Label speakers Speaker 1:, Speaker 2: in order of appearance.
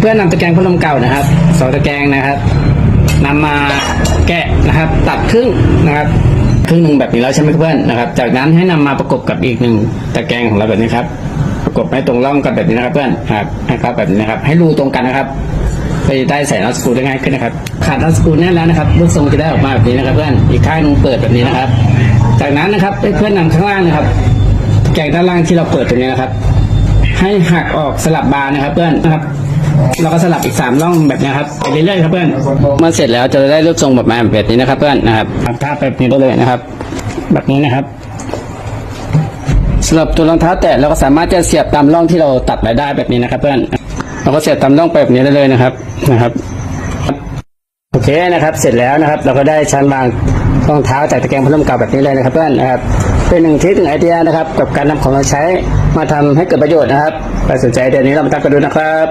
Speaker 1: เพื่อนนำตะแกรงพัดลมเก่านะครับสองตะแกรงนะครับนำมาแกะนะครับ ตัดครึ่งนะครับครึ่งหนึ่งแบบนี้แล้วใช่ไหมเพื่อนนะครับ จากนั้นให้นำมาประกบกับอีกหนึ่งตะแกรงของเราแบบนี้ครับ ประกบให้ตรงร่องกันแบบนี้นะครับเพื่อนครับนะครับแบบนี้นะครับ ให้รูตรงกันนะครับเพื่อจะได้ใส่น็อตสกรูได้ง่ายขึ้นนะครับ ขาดน็อตสกรูแน่นแล้วนะครับลูกทรงจะได้ออกมาแบบนี้นะครับ เพื่อนอีกข้างนึงเปิดแบบนี้นะครับ จากนั้นนะครับให้เพื่อนนำข้างล่างนะครับแกงด้านล่างที่เราเปิดตรงนี้นะครับ ให้หักออกสลับบานนะครับ เพื่อนนะครับ เราก็สลับอีกสามร่องแบบนี้ครับไปเรื่อยๆครับเพื่อนเมื่อเสร็จแล้วจะได้รูปทรงแบบมาแบบนี้นะครับเพื่อนนะครับทำท่าแบบนี้ได้เลยนะครับ แบบนี้นะครับสำหรับตัวรองเท้าแตะเราก็สามารถจะเสียบตามร่องที่เราตัดไว้ได้แบบนี้นะครับเพื่อนเราก็เสียบตามร่องไปแบบนี้ได้เลยนะครับนะครับโอเคนะครับ เสร็จแล้วนะครับ เราก็ได้ชั้นวางรองเท้าจากตะแกรงพัดลมเก่าแบบนี้เลยนะครับเพื่อนนะครับเป็นหนึ่งทริคหนึ่งไอเดียนะครับ กับการนำของมาใช้มาทำให้เกิดประโยชน์นะครับใครสนใจไอเดียนี้เรามาตั้งกันดูนะครับ